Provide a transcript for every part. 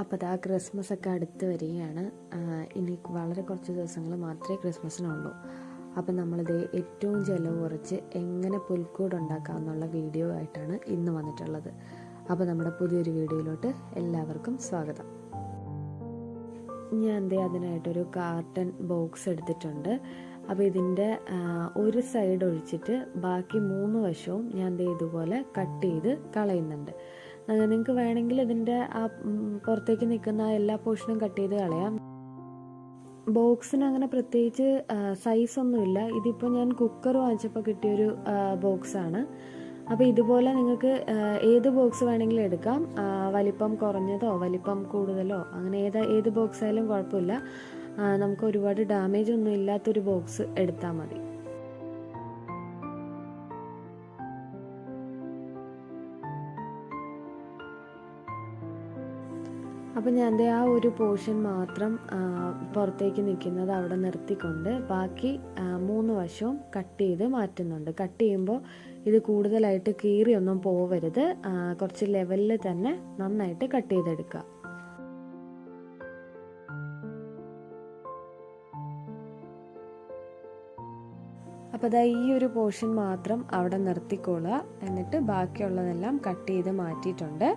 അപ്പോൾ അതാ ക്രിസ്മസ് ഒക്കെ അടുത്ത് വരികയാണ്. ഇനി വളരെ കുറച്ച് ദിവസങ്ങൾ മാത്രമേ ക്രിസ്മസിനുള്ളൂ അപ്പം നമ്മളിത് ഏറ്റവും ചിലവ് കുറച്ച് എങ്ങനെ പുൽക്കൂട് ഉണ്ടാക്കാം എന്നുള്ള വീഡിയോ ആയിട്ടാണ് ഇന്ന് വന്നിട്ടുള്ളത്. അപ്പോൾ നമ്മുടെ പുതിയൊരു വീഡിയോയിലോട്ട് എല്ലാവർക്കും സ്വാഗതം. ഞാൻ ദേ അതിനായിട്ടൊരു കാർട്ടൺ ബോക്സ് എടുത്തിട്ടുണ്ട്. അപ്പോൾ ഇതിന്റെ ഒരു സൈഡ് ഒഴിച്ചിട്ട് ബാക്കി മൂന്ന് വശവും ഞാൻ ദേ ഇതുപോലെ കട്ട് ചെയ്ത് കളയുന്നുണ്ട്. നിങ്ങൾക്ക് വേണമെങ്കിൽ ഇതിന്റെ ആ പുറത്തേക്ക് നിൽക്കുന്ന എല്ലാ പോർഷനും കട്ട് ചെയ്ത് കളയാം. ബോക്സിന് അങ്ങനെ പ്രത്യേകിച്ച് സൈസ് ഒന്നുമില്ല ഇതിപ്പോൾ ഞാൻ കുക്കർ വാങ്ങിച്ചപ്പോൾ കിട്ടിയൊരു ബോക്സാണ് അപ്പോൾ ഇതുപോലെ നിങ്ങൾക്ക് ഏത് ബോക്സ് വേണമെങ്കിലും എടുക്കാം. വലിപ്പം കുറഞ്ഞതോ വലിപ്പം കൂടുതലോ അങ്ങനെ ഏത് ഏത് ബോക്സ് ആയാലും കുഴപ്പമില്ല. നമുക്ക് ഒരുപാട് ഡാമേജ് ഒന്നും ഇല്ലാത്തൊരു ബോക്സ് എടുത്താൽ മതി. അപ്പം ഞാൻ എന്റെ ആ ഒരു പോർഷൻ മാത്രം പുറത്തേക്ക് നിൽക്കുന്നത് അവിടെ നിർത്തിക്കൊണ്ട് ബാക്കി മൂന്ന് വശവും കട്ട് ചെയ്ത് മാറ്റുന്നുണ്ട്. കട്ട് ചെയ്യുമ്പോൾ ഇത് കൂടുതലായിട്ട് കീറിയൊന്നും പോവരുത്. കുറച്ച് ലെവലിൽ തന്നെ നന്നായിട്ട് കട്ട് ചെയ്തെടുക്കുക. അപ്പോൾ അതാ ഈ ഒരു പോർഷൻ മാത്രം അവിടെ നിർത്തിക്കൊള്ളുക എന്നിട്ട് ബാക്കിയുള്ളതെല്ലാം കട്ട് ചെയ്ത് മാറ്റിയിട്ടുണ്ട്.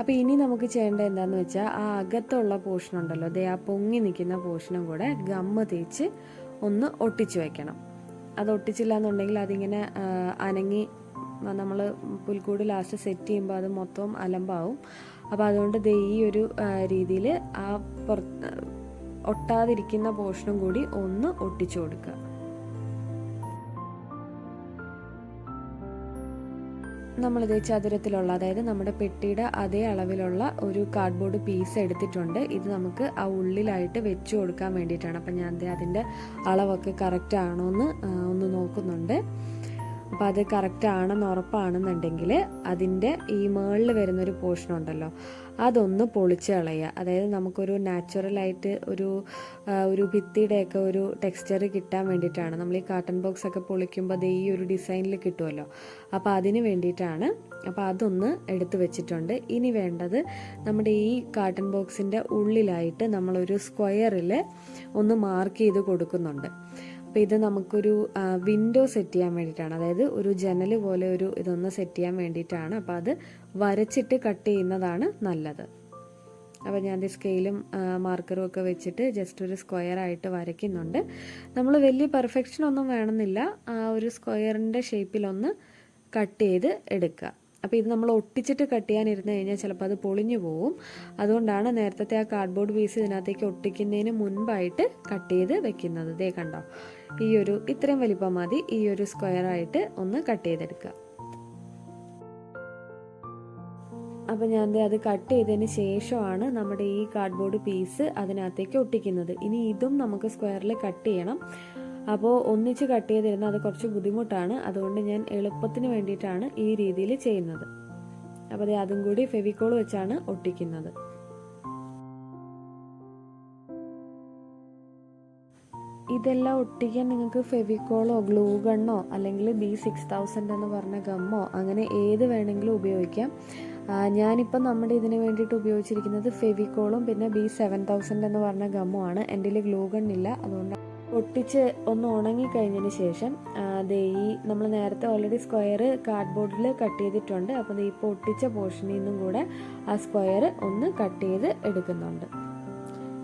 അപ്പോൾ ഇനി നമുക്ക് ചെയ്യേണ്ട എന്താണെന്ന് വെച്ചാൽ ആ അകത്തുള്ള പോർഷൻ ഉണ്ടല്ലോ ദേ ആ പൊങ്ങി നിൽക്കുന്ന പോർഷനും കൂടെ ഗമ്മ് തേച്ച് ഒന്ന് ഒട്ടിച്ചു വെക്കണം. അത് ഒട്ടിച്ചില്ല എന്നുണ്ടെങ്കിൽ അതിങ്ങനെ അനങ്ങി നമ്മൾ പുൽക്കൂട് ലാസ്റ്റ് സെറ്റ് ചെയ്യുമ്പോൾ അത് മൊത്തം അലമ്പാവും. അപ്പോൾ അതുകൊണ്ട് ദേ ഈ ഒരു രീതിയിൽ ആ ഒട്ടാതിരിക്കുന്ന പോർഷനും കൂടി ഒന്ന് ഒട്ടിച്ചു കൊടുക്കുക. നമ്മളിത് ചതുരത്തിലുള്ള അതായത് നമ്മുടെ പെട്ടിയുടെ അതേ അളവിലുള്ള ഒരു കാർഡ്ബോർഡ് പീസ് എടുത്തിട്ടുണ്ട്. ഇത് നമുക്ക് ആ ഉള്ളിലായിട്ട് വെച്ചു കൊടുക്കാൻ വേണ്ടിയിട്ടാണ്. അപ്പം ഞാൻ അതിന്റെ അളവൊക്കെ കറക്റ്റ് ആണോ എന്ന് ഒന്ന് നോക്കുന്നുണ്ട്. അപ്പോൾ അത് കറക്റ്റ് ആണെന്ന് ഉറപ്പാണെന്നുണ്ടെങ്കിൽ അതിന്റെ ഈ മേളിൽ വരുന്നൊരു പോർഷൻ ഉണ്ടല്ലോ അതൊന്ന് പൊളിച്ച് കളയുക അതായത് നമുക്കൊരു നാച്ചുറലായിട്ട് ഒരു ഒരു ഭിത്തിയുടെയൊക്കെ ഒരു ടെക്സ്ചർ കിട്ടാൻ വേണ്ടിയിട്ടാണ്. നമ്മൾ ഈ കാട്ടൺ ബോക്സ് ഒക്കെ പൊളിക്കുമ്പോൾ അത് ഈ ഒരു ഡിസൈനിൽ കിട്ടുമല്ലോ അപ്പോൾ അതിന് വേണ്ടിയിട്ടാണ് അപ്പോൾ അതൊന്ന് എടുത്തു വെച്ചിട്ടുണ്ട്. ഇനി വേണ്ടത് നമ്മുടെ ഈ കാട്ടൺ ബോക്സിന്റെ ഉള്ളിലായിട്ട് നമ്മളൊരു സ്ക്വയറിൽ ഒന്ന് മാർക്ക് ചെയ്ത് കൊടുക്കുന്നുണ്ട്. അപ്പോൾ ഇത് നമുക്കൊരു വിൻഡോ സെറ്റ് ചെയ്യാൻ വേണ്ടിയിട്ടാണ്. അതായത് ഒരു ജനൽ പോലെ ഒരു ഇതൊന്ന് സെറ്റ് ചെയ്യാൻ വേണ്ടിയിട്ടാണ്. അപ്പോൾ അത് വരച്ചിട്ട് കട്ട് ചെയ്യുന്നതാണ് നല്ലത്. അപ്പോൾ ഞാൻ സ്കെയിലും മാർക്കറും ഒക്കെ വെച്ചിട്ട് ജസ്റ്റ് ഒരു സ്ക്വയർ ആയിട്ട് വരയ്ക്കുന്നുണ്ട്. നമ്മൾ വലിയ പെർഫെക്ഷൻ ഒന്നും വേണമെന്നില്ല. ആ ഒരു സ്ക്വയറിന്റെ ഷേപ്പിലൊന്ന് കട്ട് ചെയ്ത് എടുക്കുക. അപ്പോൾ ഇത് നമ്മൾ ഒട്ടിച്ചിട്ട് കട്ട് ചെയ്യാനിരുന്ന് കഴിഞ്ഞാൽ ചിലപ്പോൾ അത് പൊളിഞ്ഞു പോവും. അതുകൊണ്ടാണ് നേരത്തെ ആ കാർഡ്ബോർഡ് പീസ് ഇതിനകത്തേക്ക് ഒട്ടിക്കുന്നതിന് മുൻപായിട്ട് കട്ട് ചെയ്ത് വെക്കുന്നത്. ഇതേ കണ്ടോ? ഈ ഒരു ഇത്രയും വലിപ്പം മതി. ഈ ഒരു സ്ക്വയറായിട്ട് ഒന്ന് കട്ട് ചെയ്തെടുക്കുക. അപ്പോൾ ഞാൻ അത് കട്ട് ചെയ്തതിന് ശേഷമാണ് നമ്മുടെ ഈ കാർഡ്ബോർഡ് പീസ് അതിനകത്തേക്ക് ഒട്ടിക്കുന്നത്. ഇനി ഇതും നമുക്ക് സ്ക്വയറിൽ കട്ട് ചെയ്യണം. അപ്പോൾ ഒന്നിച്ച് കട്ട് ചെയ്തിരുന്നാൽ അത് കുറച്ച് ബുദ്ധിമുട്ടാണ്. അതുകൊണ്ട് ഞാൻ എളുപ്പത്തിന് വേണ്ടിയിട്ടാണ് ഈ രീതിയിൽ ചെയ്യുന്നത്. അപ്പോൾ ദേ അതും കൂടി ഫെവിക്കോൾ വെച്ചാണ് ഒട്ടിക്കുന്നത്. ഇതെല്ലാം ഒട്ടിക്കാൻ നിങ്ങൾക്ക് ഫെവിക്കോളോ ഗ്ലൂ ഗണ്ണോ അല്ലെങ്കിൽ ബി സിക്സ് തൗസൻഡ് എന്ന് പറഞ്ഞ ഗമ്മോ അങ്ങനെ ഏത് വേണമെങ്കിലും ഉപയോഗിക്കാം. ആ, ഞാനിപ്പം നമ്മുടെ ഇതിന് വേണ്ടിയിട്ട് ഉപയോഗിച്ചിരിക്കുന്നത് ഫെവിക്കോളും പിന്നെ ബി സെവൻ തൗസൻഡ് എന്ന് പറഞ്ഞ ഗമ്മുമാണ് എന്റെ ഇതിൽ ഗ്ലൂ ഗൺ ഇല്ല. അതുകൊണ്ട് ഒട്ടിച്ച് ഒന്ന് ഉണങ്ങിക്കഴിഞ്ഞതിന് ശേഷം ദേ ഈ നമ്മൾ നേരത്തെ ഓൾറെഡി സ്ക്വയർ കാർഡ്ബോർഡിൽ കട്ട് ചെയ്തിട്ടുണ്ട്. അപ്പോൾ ഇപ്പോൾ ഒട്ടിച്ച പോർഷനിൽ നിന്നും കൂടെ ആ സ്ക്വയർ ഒന്ന് കട്ട് ചെയ്ത് എടുക്കുന്നുണ്ട്.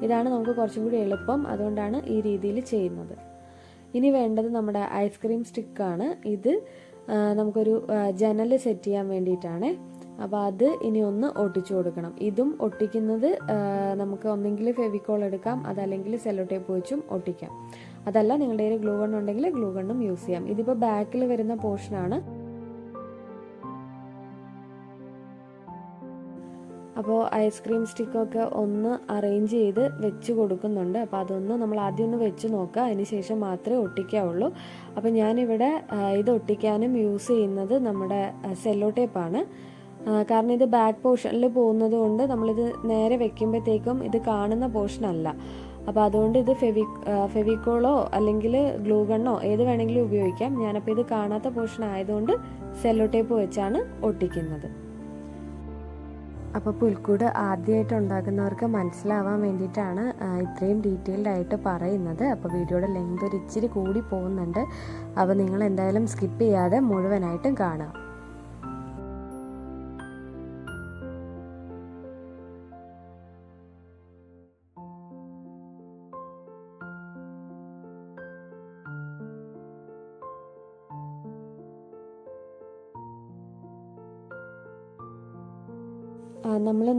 ഇതാണ് നമുക്ക് കുറച്ചും കൂടി എളുപ്പം. അതുകൊണ്ടാണ് ഈ രീതിയിൽ ചെയ്യുന്നത്. ഇനി വേണ്ടത് നമ്മുടെ ഐസ്ക്രീം സ്റ്റിക്കാണ്. ഇത് നമുക്കൊരു ജനൽ സെറ്റ് ചെയ്യാൻ വേണ്ടിയിട്ടാണ്. അപ്പോൾ അത് ഇനി ഒന്ന് ഒട്ടിച്ചു കൊടുക്കണം. ഇതും ഒട്ടിക്കുന്നത് നമുക്ക് ഒന്നെങ്കിൽ ഫെവിക്കോൾ എടുക്കാം അതല്ലെങ്കിൽ സെല്ലോ ടേപ്പ് വെച്ചും ഒട്ടിക്കാം. അതല്ല നിങ്ങളുടെ കയ്യിൽ ഗ്ലൂ ഗൺ ഉണ്ടെങ്കിൽ ഗ്ലൂ ഗണ്ണും യൂസ് ചെയ്യാം. ഇതിപ്പോൾ ബാക്കിൽ വരുന്ന പോർഷനാണ് അപ്പോൾ ഐസ്ക്രീം സ്റ്റിക്കൊക്കെ ഒന്ന് അറേഞ്ച് ചെയ്ത് വെച്ച് കൊടുക്കുന്നുണ്ട്. അപ്പോൾ അതൊന്ന് നമ്മൾ ആദ്യം ഒന്ന് വെച്ച് നോക്കുക. അതിന് ശേഷം മാത്രമേ ഒട്ടിക്കാവുള്ളൂ. അപ്പോൾ ഞാനിവിടെ ഇത് ഒട്ടിക്കാനും യൂസ് ചെയ്യുന്നത് നമ്മുടെ സെല്ലോ ടേപ്പാണ് കാരണം ഇത് ബാക്ക് പോർഷനിൽ പോകുന്നത് കൊണ്ട് നമ്മളിത് നേരെ വെക്കുമ്പോഴത്തേക്കും ഇത് കാണുന്ന പോർഷൻ അല്ല. അപ്പോൾ അതുകൊണ്ട് ഇത് ഫെവി ഫെവിക്കോളോ അല്ലെങ്കിൽ ഗ്ലൂ ഗണ്ണോ ഏത് വേണമെങ്കിലും ഉപയോഗിക്കാം. ഞാനപ്പോൾ ഇത് കാണാത്ത പോർഷൻ ആയതുകൊണ്ട് സെല്ലോ ടേപ്പ് വെച്ചാണ് ഒട്ടിക്കുന്നത്. അപ്പോൾ പുൽക്കൂട് ആദ്യമായിട്ട് ഉണ്ടാക്കുന്നവർക്ക് മനസ്സിലാവാൻ വേണ്ടിയിട്ടാണ് ഇത്രയും ഡീറ്റെയിൽഡ് ആയിട്ട് പറയുന്നത്. അപ്പോൾ വീഡിയോയുടെ ലെങ്ത് ഒരു ഇച്ചിരി കൂടി പോകുന്നുണ്ട്. അപ്പോൾ നിങ്ങൾ എന്തായാലും സ്കിപ്പ് ചെയ്യാതെ മുഴുവനായിട്ടും കാണുക.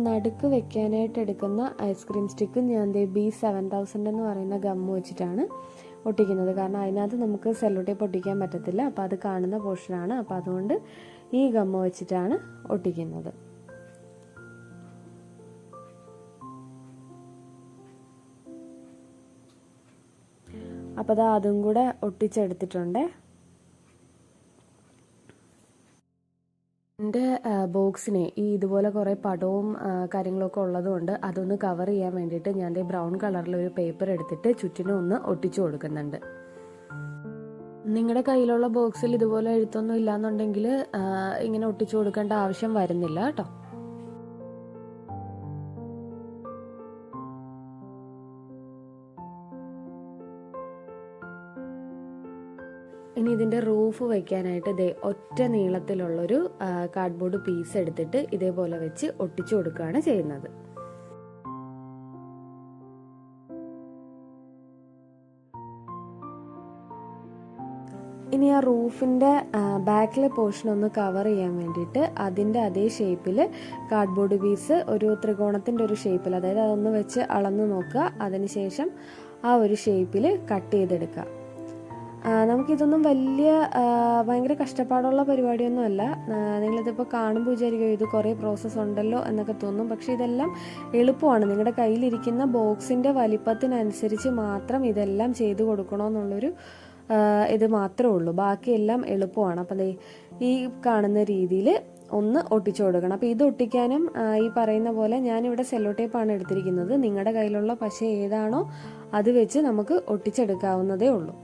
നടുക്ക് വെക്കാനായിട്ട് എടുക്കുന്ന ഐസ്ക്രീം സ്റ്റിക്ക് ഞാൻ ദേ ബി സെവൻ തൗസൻഡ് എന്ന് പറയുന്ന ഗം വെച്ചിട്ടാണ് ഒട്ടിക്കുന്നത് കാരണം അതിനകത്ത് നമുക്ക് സെല്ലോ ടേപ്പ് ഒട്ടിക്കാൻ പറ്റത്തില്ല. അപ്പോൾ അത് കാണുന്ന പോർഷനാണ് അപ്പോൾ അതുകൊണ്ട് ഈ ഗം വെച്ചിട്ടാണ് ഒട്ടിക്കുന്നത് അപ്പോൾ അത് അതും കൂടെ ഒട്ടിച്ചെടുത്തിട്ടുണ്ട്. എന്റെ ബോക്സിനെ ഈ ഇതുപോലെ കുറേ പടവും കാര്യങ്ങളൊക്കെ ഉള്ളതുകൊണ്ട് അതൊന്ന് കവർ ചെയ്യാൻ വേണ്ടിയിട്ട് ഞാൻ ബ്രൗൺ കളറിലൊരു പേപ്പർ എടുത്തിട്ട് ചുറ്റിനും ഒന്ന് ഒട്ടിച്ചു കൊടുക്കുന്നുണ്ട്. നിങ്ങളുടെ കയ്യിലുള്ള ബോക്സിൽ ഇതുപോലെ എഴുത്തൊന്നും ഇല്ലാന്നുണ്ടെങ്കിൽ ഇങ്ങനെ ഒട്ടിച്ചു കൊടുക്കേണ്ട ആവശ്യം വരുന്നില്ല കേട്ടോ. ഇനി ഇതിന്റെ റൂഫ് വയ്ക്കാനായിട്ട് ഇതേ ഒറ്റ നീളത്തിലുള്ളൊരു കാർഡ്ബോർഡ് പീസ് എടുത്തിട്ട് ഇതേപോലെ വെച്ച് ഒട്ടിച്ചു കൊടുക്കുകയാണ് ചെയ്യുന്നത്. ഇനി ആ റൂഫിന്റെ ബാക്കിലെ പോർഷൻ ഒന്ന് കവർ ചെയ്യാൻ വേണ്ടിയിട്ട് അതിന്റെ അതേ ഷേപ്പിൽ കാർഡ്ബോർഡ് പീസ് ഒരു ത്രികോണത്തിന്റെ ഒരു ഷേപ്പിൽ അതായത് അതൊന്ന് വെച്ച് അളന്ന് നോക്കുക. അതിനുശേഷം ആ ഒരു ഷേപ്പിൽ കട്ട് ചെയ്തെടുക്കുക. നമുക്കിതൊന്നും വലിയ ഭയങ്കര കഷ്ടപ്പാടുള്ള പരിപാടിയൊന്നുമല്ല. നിങ്ങളിതിപ്പോൾ കാണുമ്പോൾ വിചാരിക്കും ഇത് കുറേ പ്രോസസ്സ് ഉണ്ടല്ലോ എന്നൊക്കെ തോന്നും. പക്ഷേ ഇതെല്ലാം എളുപ്പമാണ്. നിങ്ങളുടെ കയ്യിലിരിക്കുന്ന ബോക്സിന്റെ വലിപ്പത്തിനനുസരിച്ച് മാത്രം ഇതെല്ലാം ചെയ്തു കൊടുക്കണമെന്നുള്ളൊരു ഇത് മാത്രമേ ഉള്ളൂ. ബാക്കിയെല്ലാം എളുപ്പമാണ്. അപ്പം ഈ കാണുന്ന രീതിയിൽ ഒന്ന് ഒട്ടിച്ചു കൊടുക്കണം. അപ്പോൾ ഇത് ഒട്ടിക്കാനും ഈ പറയുന്ന പോലെ ഞാനിവിടെ സെല്ലോ ടേപ്പാണ് എടുത്തിരിക്കുന്നത്. നിങ്ങളുടെ കയ്യിലുള്ള പശ ഏതാണോ അത് വെച്ച് നമുക്ക് ഒട്ടിച്ചെടുക്കാവുന്നതേ ഉള്ളൂ.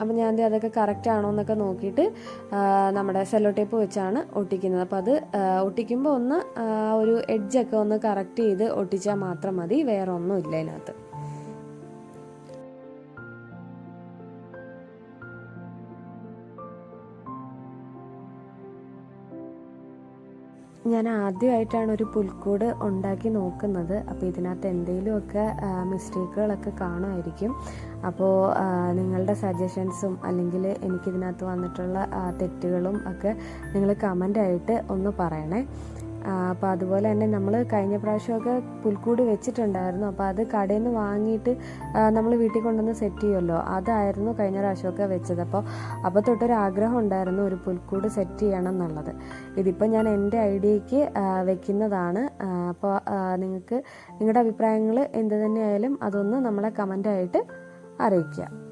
അപ്പം ഞാൻ അതൊക്കെ കറക്റ്റ് ആണോ എന്നൊക്കെ നോക്കിയിട്ട് നമ്മുടെ സെല്ലോ ടേപ്പ് വെച്ചാണ് ഒട്ടിക്കുന്നത്. അപ്പോൾ അത് ഒട്ടിക്കുമ്പോൾ ഒന്ന് ഒരു എഡ്ജൊക്കെ ഒന്ന് കറക്റ്റ് ചെയ്ത് ഒട്ടിച്ചാൽ മാത്രം മതി. വേറെ ഒന്നും ഇല്ല അതിനകത്ത് ഞാൻ ആദ്യമായിട്ടാണ് ഒരു പുൽക്കൂട് ഉണ്ടാക്കി നോക്കുന്നത്. അപ്പോൾ ഇതിനകത്ത് എന്തെങ്കിലുമൊക്കെ മിസ്റ്റേക്കുകളൊക്കെ കാണുമായിരിക്കും. അപ്പോൾ നിങ്ങളുടെ സജഷൻസും അല്ലെങ്കിൽ എനിക്കിതിനകത്ത് വന്നിട്ടുള്ള തെറ്റുകളും ഒക്കെ നിങ്ങൾ കമന്റായിട്ട് ഒന്ന് പറയണേ. അപ്പോൾ അതുപോലെ തന്നെ നമ്മൾ കഴിഞ്ഞ പ്രാവശ്യമൊക്കെ പുൽക്കൂട് വെച്ചിട്ടുണ്ടായിരുന്നു. അപ്പോൾ അത് കടയിൽ നിന്ന് വാങ്ങിയിട്ട് നമ്മൾ വീട്ടിൽ കൊണ്ടുവന്ന് സെറ്റ് ചെയ്യുമല്ലോ അതായിരുന്നു കഴിഞ്ഞ പ്രാവശ്യമൊക്കെ വെച്ചത്. അപ്പോൾ അപ്പോൾ തൊട്ടൊരു ആഗ്രഹം ഉണ്ടായിരുന്നു ഒരു പുൽക്കൂട് സെറ്റ് ചെയ്യണം എന്നുള്ളത്. ഇതിപ്പോൾ ഞാൻ എന്റെ ഐഡിയക്ക് വെക്കുന്നതാണ്. അപ്പോൾ നിങ്ങൾക്ക് നിങ്ങളുടെ അഭിപ്രായങ്ങൾ എന്ത് തന്നെയായാലും അതൊന്ന് നമ്മളെ കമന്റായിട്ട് അറിയിക്കുക.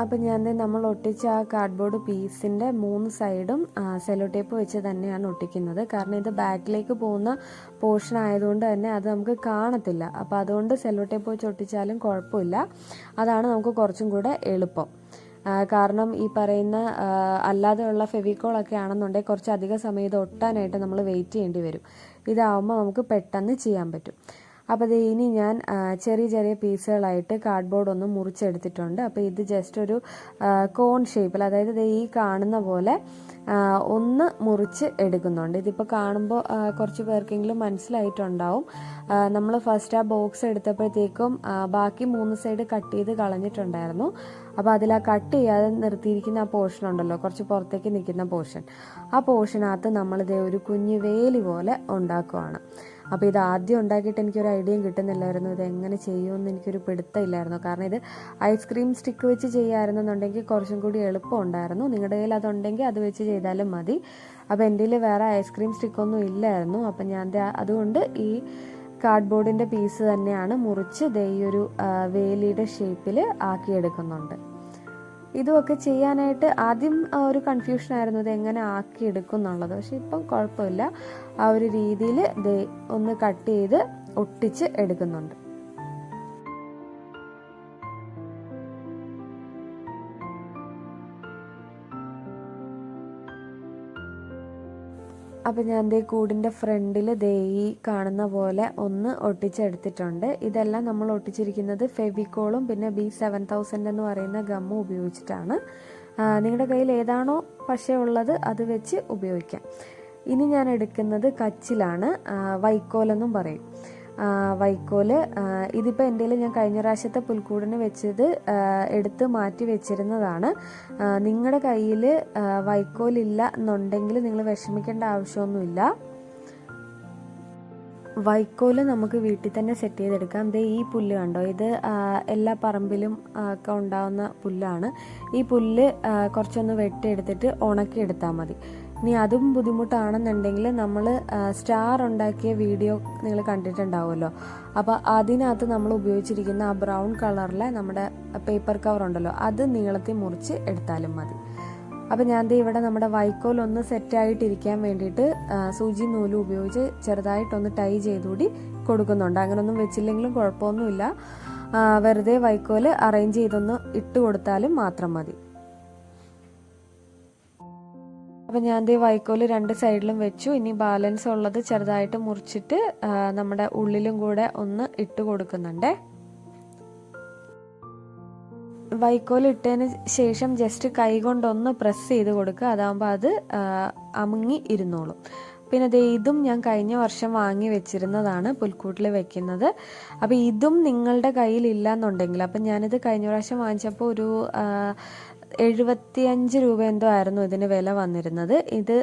അപ്പം ഞാൻ നമ്മൾ ഒട്ടിച്ച ആ കാർഡ്ബോർഡ് പീസിന്റെ മൂന്ന് സൈഡും സെലോ ടേപ്പ് വെച്ച് തന്നെയാണ് ഒട്ടിക്കുന്നത്. കാരണം ഇത് ബാക്കിലേക്ക് പോകുന്ന പോർഷൻ ആയതുകൊണ്ട് തന്നെ അത് നമുക്ക് കാണത്തില്ല. അപ്പോൾ അതുകൊണ്ട് സെലോ ടേപ്പ് വെച്ച് ഒട്ടിച്ചാലും കുഴപ്പമില്ല. അതാണ് നമുക്ക് കുറച്ചും കൂടെ എളുപ്പം. കാരണം ഈ പറയുന്ന അല്ലാതെയുള്ള ഫെവിക്കോളൊക്കെ ആണെന്നുണ്ടെങ്കിൽ കുറച്ചധികം സമയം ഇത് ഒട്ടാനായിട്ട് നമ്മൾ വെയിറ്റ് ചെയ്യേണ്ടി വരും. ഇതാവുമ്പോൾ നമുക്ക് പെട്ടെന്ന് ചെയ്യാൻ പറ്റും. അപ്പോൾ ദേ ഇനി ഞാൻ ചെറിയ ചെറിയ പീസുകളായിട്ട് കാർഡ്ബോർഡ് ഒന്ന് മുറിച്ചെടുത്തിട്ടുണ്ട്. അപ്പോൾ ഇത് ജസ്റ്റ് ഒരു കോൺ ഷേപ്പിൽ അതായത് ഇത് ഈ കാണുന്ന പോലെ ഒന്ന് മുറിച്ച് എടുക്കുന്നുണ്ട്. ഇതിപ്പോൾ കാണുമ്പോൾ കുറച്ച് പേർക്കെങ്കിലും മനസ്സിലായിട്ടുണ്ടാവും. നമ്മൾ ഫസ്റ്റ് ആ ബോക്സ് എടുത്തപ്പോഴത്തേക്കും ബാക്കി മൂന്ന് സൈഡ് കട്ട് ചെയ്ത് കളഞ്ഞിട്ടുണ്ടായിരുന്നു. അപ്പോൾ അതിൽ ആ കട്ട് ചെയ്യാതെ നിർത്തിയിരിക്കുന്ന ആ പോർഷൻ ഉണ്ടല്ലോ കുറച്ച് പുറത്തേക്ക് നിൽക്കുന്ന പോർഷൻ ആ പോർഷനകത്ത് നമ്മളിതേ ഒരു കുഞ്ഞു വേലി പോലെ ഉണ്ടാക്കുവാണ്. അപ്പോൾ ഇത് ആദ്യം ഉണ്ടാക്കിയിട്ട് എനിക്കൊരു ഐഡിയയും കിട്ടുന്നില്ലായിരുന്നു. ഇത് എങ്ങനെ ചെയ്യുമെന്ന് എനിക്കൊരു പിടുത്തമില്ലായിരുന്നു. കാരണം ഇത് ഐസ്ക്രീം സ്റ്റിക്ക് വെച്ച് ചെയ്യാമായിരുന്നെന്നുണ്ടെങ്കിൽ കുറച്ചും കൂടി എളുപ്പമുണ്ടായിരുന്നു. നിങ്ങളുടെ കയ്യിൽ അതുണ്ടെങ്കിൽ അത് വെച്ച് ചെയ്താലും മതി. അപ്പോൾ എന്റെ കയ്യിൽ വേറെ ഐസ്ക്രീം സ്റ്റിക്കൊന്നും ഇല്ലായിരുന്നു. അപ്പം ഞാൻ അതുകൊണ്ട് ഈ കാർഡ്ബോർഡിന്റെ പീസ് തന്നെയാണ് മുറിച്ച് ദേ ഈ ഒരു വേലിയുടെ ഷേപ്പിൽ ആക്കിയെടുക്കുന്നുണ്ട്. ഇതുമൊക്കെ ചെയ്യാനായിട്ട് ആദ്യം ഒരു കൺഫ്യൂഷൻ ആയിരുന്നു ഇത് എങ്ങനെ ആക്കി എടുക്കും എന്നുള്ളത് പക്ഷെ ഇപ്പം കുഴപ്പമില്ല. ആ ഒരു രീതിയിൽ ഒന്ന് കട്ട് ചെയ്ത് ഒട്ടിച്ച് എടുക്കുന്നുണ്ട്. അപ്പം ഞാൻ ദേ കൂടിന്റെ ഫ്രണ്ടിൽ ദേ ഈ കാണുന്ന പോലെ ഒന്ന് ഒട്ടിച്ചെടുത്തിട്ടുണ്ട്. ഇതെല്ലാം നമ്മൾ ഒട്ടിച്ചിരിക്കുന്നത് ഫെവിക്കോളും പിന്നെ ബി സെവൻ തൗസൻഡ് എന്ന് പറയുന്ന ഗമ്മും ഉപയോഗിച്ചിട്ടാണ്. നിങ്ങളുടെ കയ്യിൽ ഏതാണോ പശ ഉള്ളത് അത് വെച്ച് ഉപയോഗിക്കാം. ഇനി ഞാൻ എടുക്കുന്നത് കച്ചിലാണ് വൈക്കോലെന്നും പറയും. വൈക്കോൽ. ഇതിപ്പോൾ എന്റെ ഞാൻ കഴിഞ്ഞ പ്രാവശ്യത്തെ പുൽക്കൂടിന് വെച്ചത് എടുത്ത് മാറ്റി വെച്ചിരുന്നതാണ്. നിങ്ങളുടെ കയ്യിൽ വൈക്കോലില്ല എന്നുണ്ടെങ്കിൽ നിങ്ങൾ വിഷമിക്കേണ്ട ആവശ്യമൊന്നുമില്ല. വൈക്കോൽ നമുക്ക് വീട്ടിൽ തന്നെ സെറ്റ് ചെയ്തെടുക്കാം. ദേ ഈ പുല്ല് കണ്ടോ? ഇത് എല്ലാ പറമ്പിലും ഒക്കെ ഉണ്ടാവുന്ന പുല്ലാണ്. ഈ പുല്ല് കുറച്ചൊന്ന് വെട്ടിയെടുത്തിട്ട് ഉണക്കിയെടുത്താൽ മതി. ഇനി അതും ബുദ്ധിമുട്ടാണെന്നുണ്ടെങ്കിൽ നമ്മൾ സ്റ്റാർ ഉണ്ടാക്കിയ വീഡിയോ നിങ്ങൾ കണ്ടിട്ടുണ്ടാവുമല്ലോ. അപ്പോൾ അതിനകത്ത് നമ്മൾ ഉപയോഗിച്ചിരിക്കുന്ന ആ ബ്രൗൺ കളറിലെ നമ്മുടെ പേപ്പർ കവർ ഉണ്ടല്ലോ അത് നീളത്തിൽ മുറിച്ച് എടുത്താലും മതി. അപ്പം ഞാൻ ദേ ഇവിടെ നമ്മുടെ വൈക്കോൽ ഒന്ന് സെറ്റായിട്ടിരിക്കാൻ വേണ്ടിയിട്ട് സൂചി നൂൽ ഉപയോഗിച്ച് ചെറുതായിട്ടൊന്ന് ടൈ ചെയ്തുകൂടി കൊടുക്കുന്നുണ്ട്. അങ്ങനൊന്നും വെച്ചില്ലെങ്കിലും കുഴപ്പമൊന്നുമില്ല. വെറുതെ വൈക്കോൽ അറേഞ്ച് ചെയ്തൊന്ന് ഇട്ട് കൊടുത്താലും മാത്രം മതി. അപ്പം ഞാൻ ദേ വൈക്കോൽ രണ്ട് സൈഡിലും വെച്ചു. ഇനി ബാലൻസ് ഉള്ളത് ചെറുതായിട്ട് മുറിച്ചിട്ട് നമ്മുടെ ഉള്ളിലും കൂടെ ഒന്ന് ഇട്ട് കൊടുക്കുന്നുണ്ടേ. വൈക്കോൽ ഇട്ടതിന് ശേഷം ജസ്റ്റ് കൈ കൊണ്ടൊന്ന് പ്രസ് ചെയ്ത് കൊടുക്കുക. അതാകുമ്പോൾ അത് അമുങ്ങി ഇരുന്നോളും. പിന്നെ ദേ ഇതും ഞാൻ കഴിഞ്ഞ വർഷം വാങ്ങി വെച്ചിരുന്നതാണ് പുൽക്കൂട്ടിൽ വെക്കുന്നത്. അപ്പോൾ ഇതും നിങ്ങളുടെ കയ്യിൽ ഇല്ലാന്നുണ്ടെങ്കിൽ അപ്പം ഞാനിത് കഴിഞ്ഞ പ്രാവശ്യം വാങ്ങിച്ചപ്പോൾ ഒരു എഴുപത്തിയഞ്ച് രൂപ എന്തോ ആയിരുന്നു ഇതിന് വില വന്നിരുന്നത്. ഇത്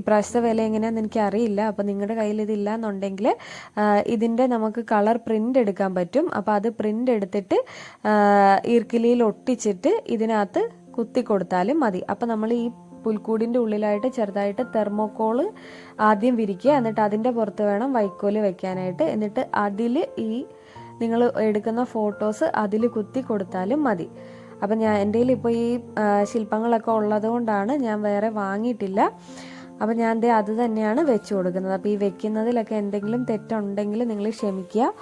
ഇപ്രാവശ്യത്തെ വില എങ്ങനെയാണെന്ന് എനിക്ക് അറിയില്ല അപ്പോൾ നിങ്ങളുടെ കയ്യിൽ ഇതില്ല എന്നുണ്ടെങ്കിൽ ഇതിന്റെ നമുക്ക് കളർ പ്രിന്റ് എടുക്കാൻ പറ്റും. അപ്പോൾ അത് പ്രിന്റ് എടുത്തിട്ട് ഈർക്കിലിയിൽ ഒട്ടിച്ചിട്ട് ഇതിനകത്ത് കുത്തി കൊടുത്താലും മതി. അപ്പോൾ നമ്മൾ ഈ പുൽക്കൂടിന്റെ ഉള്ളിലായിട്ട് ചെറുതായിട്ട് തെർമോക്കോൾ ആദ്യം വിരിക്കുക എന്നിട്ട് അതിന്റെ പുറത്ത് വേണം വൈക്കോൽ വെക്കാനായിട്ട്. എന്നിട്ട് അതിൽ ഈ നിങ്ങൾ എടുക്കുന്ന ഫോട്ടോസ് അതിൽ കുത്തി കൊടുത്താലും മതി. അപ്പം ഞാൻ എന്റെ കയ്യിൽ ഇപ്പോൾ ഈ ശില്പങ്ങളൊക്കെ ഉള്ളതുകൊണ്ടാണ് ഞാൻ വേറെ വാങ്ങിയിട്ടില്ല. അപ്പം ഞാൻ ദേ അത് തന്നെയാണ് വെച്ച് കൊടുക്കുന്നത്. അപ്പോൾ ഈ വെക്കുന്നതിലൊക്കെ എന്തെങ്കിലും തെറ്റുണ്ടെങ്കിൽ നിങ്ങൾ ക്ഷമിക്കുക.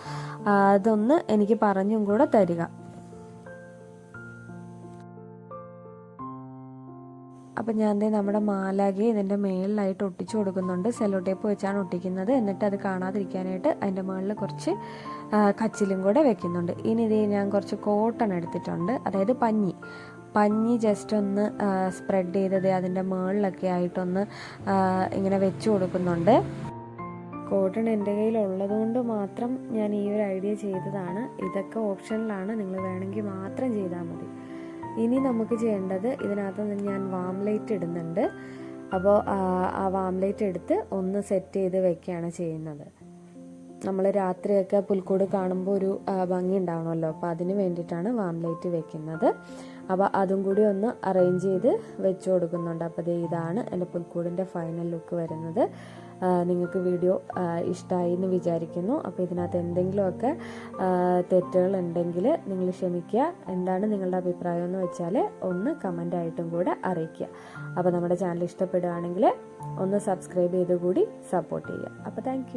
അതൊന്ന് എനിക്ക് പറഞ്ഞും കൂടെ തരിക. അപ്പം ഞാൻ ദേ നമ്മുടെ മാലാകെ ഇതിന്റെ മേളിലായിട്ട് ഒട്ടിച്ചു കൊടുക്കുന്നുണ്ട്. സെല്ലോ ടേപ്പ് വെച്ചാണ് ഒട്ടിക്കുന്നത്. എന്നിട്ട് അത് കാണാതിരിക്കാനായിട്ട് അതിന്റെ മുകളിൽ കുറച്ച് കച്ചിലും കൂടെ വെക്കുന്നുണ്ട്. ഇനി ഇത് ഞാൻ കുറച്ച് കോട്ടൺ എടുത്തിട്ടുണ്ട്. അതായത് പഞ്ഞി. പഞ്ഞി ജസ്റ്റ് ഒന്ന് സ്പ്രെഡ് ചെയ്തത് അതിന്റെ മുകളിലൊക്കെ ആയിട്ടൊന്ന് ഇങ്ങനെ വെച്ച് കൊടുക്കുന്നുണ്ട്. കോട്ടൺ എന്റെ കയ്യിൽ ഉള്ളതുകൊണ്ട് മാത്രം ഞാൻ ഈ ഒരു ഐഡിയ ചെയ്തതാണ്. ഇതൊക്കെ ഓപ്ഷനിലാണ്. നിങ്ങൾ വേണമെങ്കിൽ മാത്രം ചെയ്താൽ മതി. ഇനി നമുക്ക് ചെയ്യേണ്ടത് ഇതിനകത്ത് ഞാൻ വാം ലൈറ്റ് ഇടുന്നുണ്ട്. അപ്പോൾ ആ വാം ലൈറ്റ് എടുത്ത് ഒന്ന് സെറ്റ് ചെയ്ത് വെക്കുകയാണ് ചെയ്യുന്നത്. നമ്മൾ രാത്രിയൊക്കെ പുൽക്കൂട് കാണുമ്പോൾ ഒരു ഭംഗി ഉണ്ടാവണമല്ലോ. അപ്പോൾ അതിന് വേണ്ടിയിട്ടാണ് വാം ലൈറ്റ് വെക്കുന്നത്. അപ്പോൾ അതും കൂടി ഒന്ന് അറേഞ്ച് ചെയ്ത് വെച്ച് കൊടുക്കുന്നുണ്ട്. അപ്പോൾ ദേ ഇതാണ് എന്റെ പുൽക്കൂടിന്റെ ഫൈനൽ ലുക്ക് വരുന്നത്. നിങ്ങൾക്ക് വീഡിയോ ഇഷ്ടമായി എന്ന് വിചാരിക്കുന്നു. അപ്പോൾ ഇതിനകത്ത് എന്തെങ്കിലുമൊക്കെ തെറ്റുകൾ ഉണ്ടെങ്കിൽ നിങ്ങൾ ക്ഷമിക്കുക. എന്താണ് നിങ്ങളുടെ അഭിപ്രായം എന്ന് വെച്ചാൽ ഒന്ന് കമന്റ് ആയിട്ടും കൂടെ അറിയിക്കുക. അപ്പോൾ നമ്മുടെ ചാനൽ ഇഷ്ടപ്പെടുകയാണെങ്കിൽ ഒന്ന് സബ്സ്ക്രൈബ് ചെയ്ത് കൂടി സപ്പോർട്ട് ചെയ്യുക. അപ്പോൾ താങ്ക്